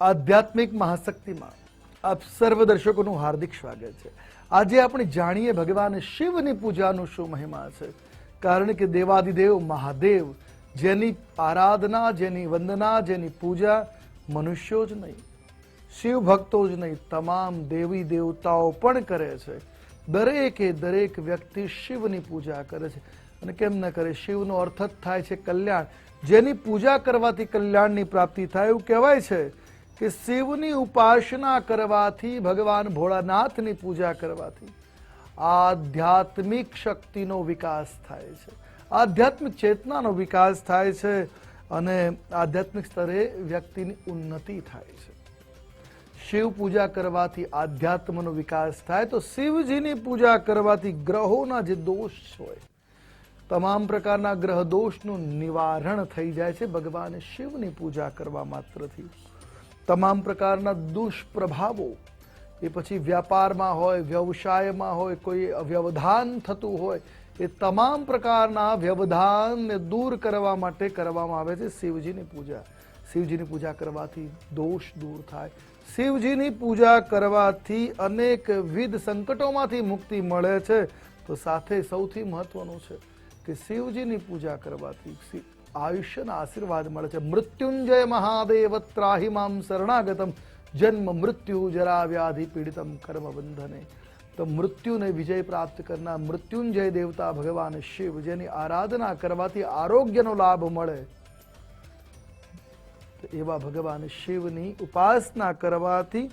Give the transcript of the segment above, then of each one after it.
આધ્યાત્મિક મહાશક્તિમાં આપ સર્વ દર્શકોનું હાર્દિક સ્વાગત છે. આજે આપણે જાણીએ ભગવાન શિવની પૂજાનું શું મહિમા છે. કારણ કે દેવાદિદેવ મહાદેવ, જેની આરાધના, જેની વંદના, જેની પૂજા મનુષ્યો જ નહીં. શિવ ભક્તો જ નહીં, તમામ દેવી દેવતાઓ પણ કરે છે. દરેકે દરેક વ્યક્તિ શિવની પૂજા કરે છે. અને કેમ ન કરે? શિવનો અર્થ જ થાય છે કલ્યાણ. જેની પૂજા કરવાથી કલ્યાણની પ્રાપ્તિ થાય એવું કહેવાય છે. કે શિવની ઉપાસના કરવાથી ભગવાન ભોળાનાથની પૂજા કરવાથી આધ્યાત્મિક શક્તિનો વિકાસ થાય છે. આધ્યાત્મિક ચેતનાનો વિકાસ થાય છે અને આધ્યાત્મિક સ્તરે વ્યક્તિની ઉન્નતિ થાય છે. શિવ પૂજા કરવાથી આધ્યાત્મનો વિકાસ થાય તો શિવજીની પૂજા કરવાથી ગ્રહોના જે દોષ હોય, તમામ પ્રકારના ગ્રહ દોષનું નિવારણ થઈ જાય છે. ભગવાન શિવની પૂજા કરવા માત્રથી તમામ પ્રકારના દુષ્પ્રભાવો, એ પછી વ્યાપારમાં હોય, વ્યવસાયમાં હોય, કોઈ વ્યવધાન થતું હોય, એ તમામ પ્રકારના વ્યવધાનને દૂર કરવા માટે કરવામાં આવે છે શિવજીની પૂજા. શિવજીની પૂજા કરવાથી દોષ દૂર થાય. શિવજીની પૂજા કરવાથી અનેકવિધ સંકટોમાંથી મુક્તિ મળે છે. તો સાથે સૌથી મહત્વનું છે કે શિવજીની પૂજા કરવાથી આયુષ્યના આશીર્વાદ મળે છે મૃત્યુંજય મહાદેવ ત્રાહી મામ શરણાગતમ જન્મ મૃત્યુ જરા વ્યાધિ પીડિતમ કર્મ બંધને તો મૃત્યુને વિજય પ્રાપ્ત કરનાર મૃત્યુંજય દેવતા ભગવાન શિવ જેની આરાધના કરવાથી આરોગ્યનો લાભ મળે એવા ભગવાન શિવની ઉપાસના કરવાથી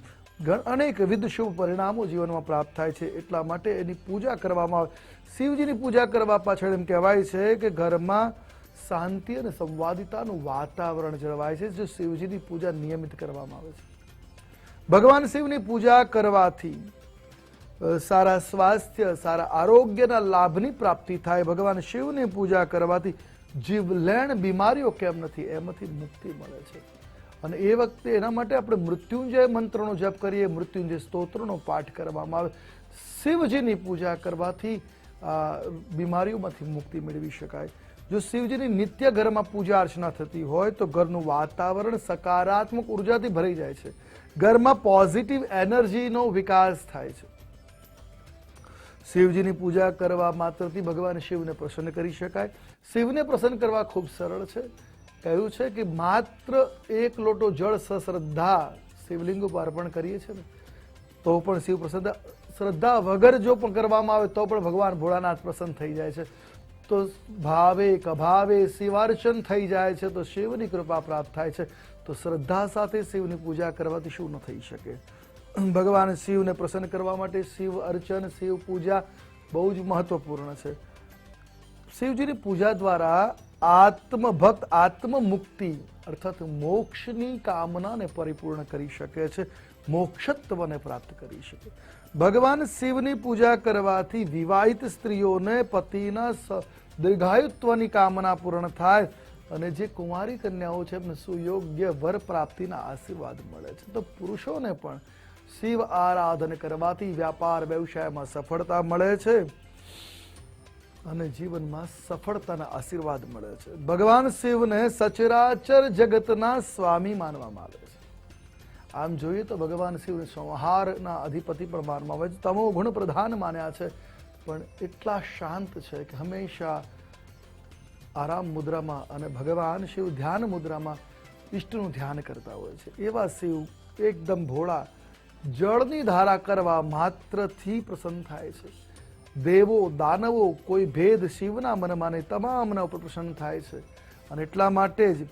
અનેકવિધ શુભ પરિણામો જીવનમાં પ્રાપ્ત થાય છે એટલા માટે એની પૂજા કરવામાં આવે શિવજીની પૂજા કરવા પાછળ એમ કહેવાય છે કે ઘરમાં શાંતિ અને સંવાદિતાનું વાતાવરણ જળવાય છે, જો શિવજીની પૂજા નિયમિત કરવામાં આવે છે. ભગવાન શિવની પૂજા કરવાથી સારા સ્વાસ્થ્ય, સારા આરોગ્યના લાભની પ્રાપ્તિ થાય. ભગવાન શિવની પૂજા કરવાથી જીવલેણ બીમારીઓ કેમ નથી, એમાંથી મુક્તિ મળે છે. અને એ વખતે એના માટે આપણે મૃત્યુંજય મંત્રનો જપ કરીએ, મૃત્યુંજય સ્તોત્રનો પાઠ કરવામાં આવે. શિવજીની પૂજા કરવાથી બીમારીઓમાંથી મુક્તિ મેળવી શકાય. જો શિવજીની નિત્ય ઘરમાં પૂજા અર્ચના થતી હોય તો ઘરનું વાતાવરણ સકારાત્મક ઉર્જાથી ભરાઈ જાય છે. ઘરમાં પોઝિટિવ એનર્જીનો વિકાસ થાય છે. શિવજીની પૂજા કરવા માત્રથી ભગવાન શિવને પ્રસન્ન કરી શકાય. શિવને પ્રસન્ન કરવા ખૂબ સરળ છે. કહ્યું છે કે માત્ર એક લોટો જળ સશ્રદ્ધા શિવલિંગ ઉપર અર્પણ કરીએ છીએ ને, તો પણ શિવ પ્રસન્ન. શ્રદ્ધા વગર જો પણ કરવામાં આવે તો પણ ભગવાન ભોળાનાથ પ્રસન્ન થઈ જાય છે. તો ભાવે, કભાવે, શિવાર્ચન થઈ જાય છે, તો શિવની કૃપા પ્રાપ્ત થાય છે. તો શ્રદ્ધા સાથે શિવની પૂજા કરવાથી શું ન થઈ શકે? ભગવાન શિવને પ્રસન્ન કરવા માટે શિવ અર્ચન, શિવ પૂજા બહુ જ મહત્વપૂર્ણ છે. શિવજીની પૂજા દ્વારા આત્મભક્ત, આત્મમુક્તિ, અર્થાત મોક્ષની કામનાને પરિપૂર્ણ કરી શકે છે. મોક્ષત્વને પ્રાપ્ત કરી શકે. ભગવાન શિવની પૂજા કરવાથી વિવાહિત સ્ત્રીઓને પતિના દીર્ઘાયુત્વની કામના પૂર્ણ થાય અને જે કુંવારી કન્યાઓ છે, એમને સુયોગ્ય વર પ્રાપ્તિના આશીર્વાદ મળે છે. તો પુરુષોને પણ શિવ આરાધન કરવાથી વ્યાપાર વ્યવસાયમાં સફળતા મળે છે અને જીવનમાં સફળતાના આશીર્વાદ મળે છે. ભગવાન શિવને સચરાચર જગતના સ્વામી માનવામાં આવે છે. આમ જોઈએ તો ભગવાન શિવને સંહારના અધિપતિ પણ માનવામાં આવે છે. તમો ગુણ પ્રધાન માન્યા છે. પણ એટલા શાંત છે કે હંમેશા આરામ મુદ્રામાં અને ભગવાન શિવ ધ્યાન મુદ્રામાં ઈષ્ટનું ધ્યાન કરતા હોય છે. એવા શિવ એકદમ ભોળા, જળની ધારા કરવા માત્રથી પ્રસન્ન થાય છે. દેવો, દાનવો કોઈ ભેદ શિવના મનમાં ને તમામના ઉપર પ્રસન્ન થાય છે. અને એટલા માટે જ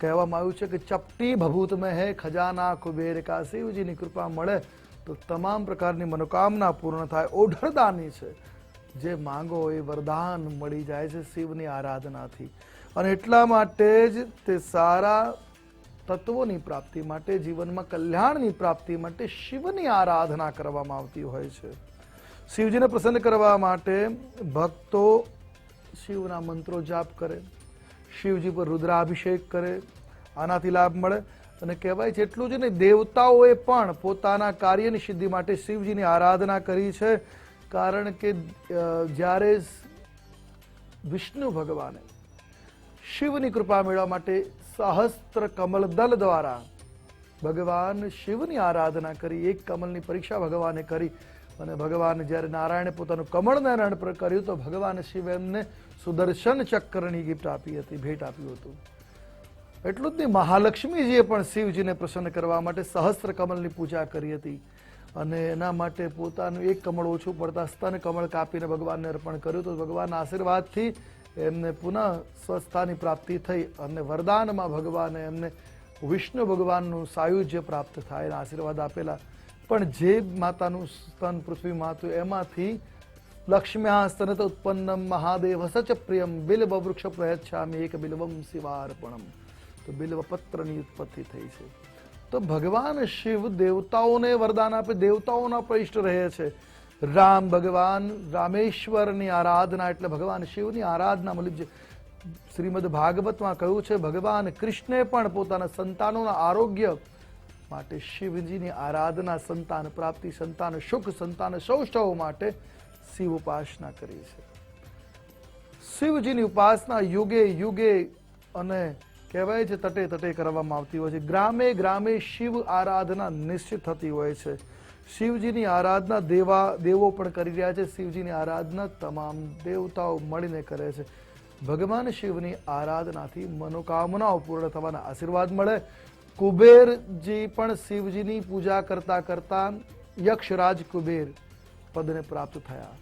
કહેવામાં આવ્યું છે કે ચપટી ભભૂત મેં હે, ખજાના કુબેર કા શિવજીની કૃપા મળે તો તમામ પ્રકારની મનોકામના પૂર્ણ થાય. ઓઢરદાની છે. જે માંગો એ વરદાન મળી જાય છે શિવની આરાધનાથી. અને એટલા માટે જ તે સારા તત્વોની પ્રાપ્તિ માટે, જીવનમાં કલ્યાણની પ્રાપ્તિ માટે શિવની આરાધના કરવામાં આવતી હોય છે. શિવજીને પ્રસન્ન કરવા માટે ભક્તો શિવના મંત્રો જાપ કરે. શિવજી પર રુદ્રાભિષેક કરે, આનાથી લાભ મળે. અને કહેવાય છે, એટલું જ નહીં, દેવતાઓએ પણ પોતાના કાર્યની સિદ્ધિ માટે શિવજીની આરાધના કરી છે. કારણ કે જ્યારે વિષ્ણુ ભગવાને શિવની કૃપા મેળવવા માટે સહસ્ત્ર કમલ દલ દ્વારા ભગવાન શિવની આરાધના કરી, એક કમલની પરીક્ષા ભગવાને કરી અને ભગવાન જ્યારે નારાયણે પોતાનું કમળને રણ પર કર્યું તો ભગવાન શિવ એમને સુદર્શન ચક્રની ગિફ્ટ આપી હતી, ભેટ આપ્યું હતું. એટલું જ નહીં, મહાલક્ષ્મીજીએ પણ શિવજીને પ્રસન્ન કરવા માટે સહસ્ત્ર કમલની પૂજા કરી હતી. અને એના માટે પોતાનું એક કમળ ઓછું પડતા સ્તન કમળ કાપીને ભગવાનને અર્પણ કર્યું તો ભગવાનના આશીર્વાદથી એમને પુનઃ સ્વસ્થતાની પ્રાપ્તિ થઈ અને વરદાનમાં ભગવાને એમને વિષ્ણુ ભગવાનનું સાયુજ્ય પ્રાપ્ત થાય એના આશીર્વાદ આપેલા પણ જે માતાનું સ્તન પૃથ્વી માતું એમાંથી લક્ષ્મ્યા સ્તનત ઉત્પન્નમ મહાદેવ સચ પ્રિયમ બિલ્વ વૃક્ષ પ્રયચ્છામી એક બિલ્વમ શિવાર્પણમ. તો બિલ્વ પત્રની ઉત્પત્તિ થઈ છે. તો ભગવાન શિવ દેવતાઓને વરદાન આપે, દેવતાઓના પર રહે છે. રામ ભગવાન રામેશ્વરની આરાધના, એટલે ભગવાન શિવની આરાધના મતલબ જે શ્રીમદ ભાગવતમાં કહ્યું છે, ભગવાન કૃષ્ણે પણ પોતાના સંતાનોના આરોગ્ય માટે શિવજીની આરાધના સંતાન પ્રાપ્તિ સંતાન, સુખ સંતાન સૌષ્ઠવ માટે શિવ ઉપાસના કરી છે. શિવજીની ઉપાસના યુગે યુગે અને કહેવાય છે તટે તટે કરવામાં આવતી હોય છે. ગ્રામે ગ્રામે શિવ આરાધના નિશ્ચિત થતી હોય છે. શિવજીની આરાધના દેવા દેવો પણ કરી રહ્યા છે. શિવજીની આરાધના તમામ દેવતાઓ મળીને કરે છે. ભગવાન શિવની આરાધનાથી મનોકામનાઓ પૂર્ણ થવાના આશીર્વાદ મળે. કુબેરજી પણ શિવજીની પૂજા કરતા કરતા યક્ષરાજ કુબેર પદને પ્રાપ્ત થયા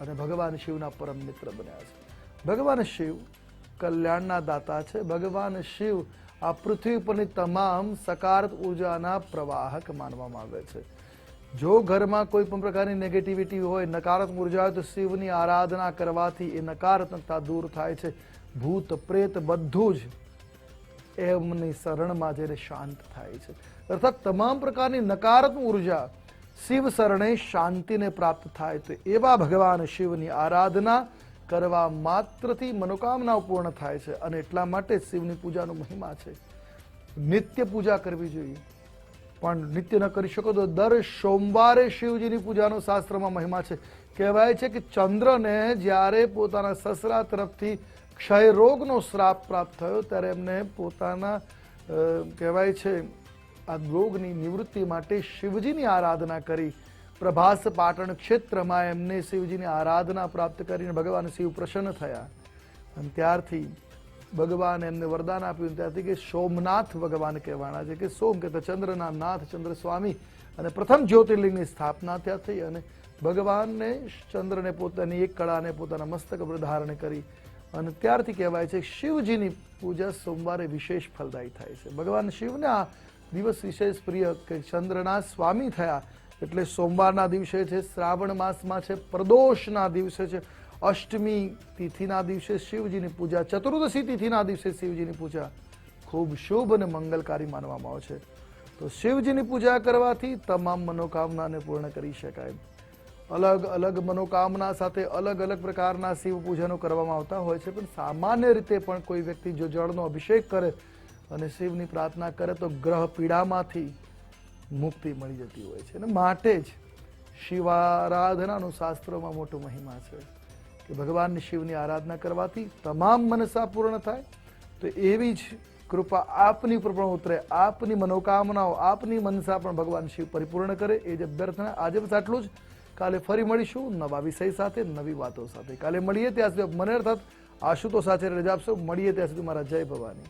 અને ભગવાન શિવના પરમ મિત્ર બન્યા છે. ભગવાન શિવ કલ્યાણના દાતા છે. ભગવાન શિવ આ પૃથ્વી પરની તમામ સકારાત્મક ઉર્જાના પ્રવાહક માનવામાં આવે છે. જો ઘરમાં કોઈ પણ પ્રકારની નેગેટિવિટી હોય, નકારાત્મક ઊર્જા હોય, તો શિવની આરાધના કરવાથી એ નકારાત્મકતા દૂર થાય છે. ભૂત પ્રેત બધું જ એમની શરણમાં જઈને શાંત થાય છે. અર્થાત તમામ પ્રકારની નકારાત્મક ઊર્જા શિવ શરણે શાંતિને પ્રાપ્ત થાય તો એવા ભગવાન શિવની આરાધના કરવા માત્રથી મનોકામનાઓ પૂર્ણ થાય છે અને એટલા માટે શિવની પૂજાનો મહિમા છે. નિત્ય પૂજા કરવી જોઈએ. પણ નિત્ય ન કરી શકો તો દર સોમવારે શિવજીની પૂજાનો શાસ્ત્રમાં મહિમા છે. કહેવાય છે કે ચંદ્રને જ્યારે પોતાના સસરા તરફથી ક્ષય રોગનો શ્રાપ પ્રાપ્ત થયો ત્યારે એમને પોતાના કહેવાય છે, આ રોગની નિવૃત્તિ માટે શિવજીની આરાધના કરી. પ્રભાસ પાટણ ક્ષેત્રમાં એમને શિવજીની આરાધના પ્રાપ્ત કરીને ભગવાન શિવ પ્રસન્ન થયા. અને ત્યારથી ભગવાન એમને વરદાન આપ્યું. ત્યારથી કે સોમનાથ ભગવાન કહેવાના છે કે સોમ કે ચંદ્રના નાથ ચંદ્ર સ્વામી અને પ્રથમ જ્યોતિર્લિંગની સ્થાપના ત્યાં થઈ અને ભગવાનને ચંદ્રને પોતાની એક કળાને પોતાના મસ્તક પર ધારણ કરી. અને ત્યારથી કહેવાય છે શિવજીની પૂજા સોમવારે વિશેષ ફલદાયી થાય છે. ભગવાન શિવને આ દિવસ વિશેષ પ્રિય કે ચંદ્રના સ્વામી થયા એટલે સોમવારના દિવસે છે, શ્રાવણ માસમાં છે, પ્રદોષના દિવસે છે, અષ્ટમી તિથિના દિવસે શિવજીની પૂજા, ચતુર્દશી તિથિના દિવસે શિવજીની પૂજા ખૂબ શુભ અને મંગલકારી માનવામાં આવે છે. તો શિવજીની પૂજા કરવાથી તમામ મનોકામનાને પૂર્ણ કરી શકાય. અલગ અલગ મનોકામના સાથે અલગ અલગ પ્રકારના શિવ પૂજનો કરવામાં આવતા હોય છે. પણ સામાન્ય રીતે પણ કોઈ વ્યક્તિ જો જળનો અભિષેક કરે અને શિવની પ્રાર્થના કરે તો ગ્રહ પીડામાંથી મુક્તિ મળી જતી હોય છે. અને માટે જ શિવારાધનાનું શાસ્ત્રોમાં મોટો મહિમા છે કે ભગવાન શિવની આરાધના કરવાથી તમામ મનસા પૂર્ણ થાય. તો એવી જ કૃપા આપની ઉપર પણ ઉતરે, આપની મનોકામનાઓ, આપની મનસા પણ ભગવાન શિવ પરિપૂર્ણ કરે. એ જ અભ્યર્થના આજે બસ આટલું જ. કાલે ફરી મળીશું નવા વિષય સાથે, નવી વાતો સાથે. કાલે મળીએ ત્યાં સુધી મને અર્થાત આશુતોષ સાથે રજા આપશો. મળીએ ત્યાં સુધી મારા જય ભવાની.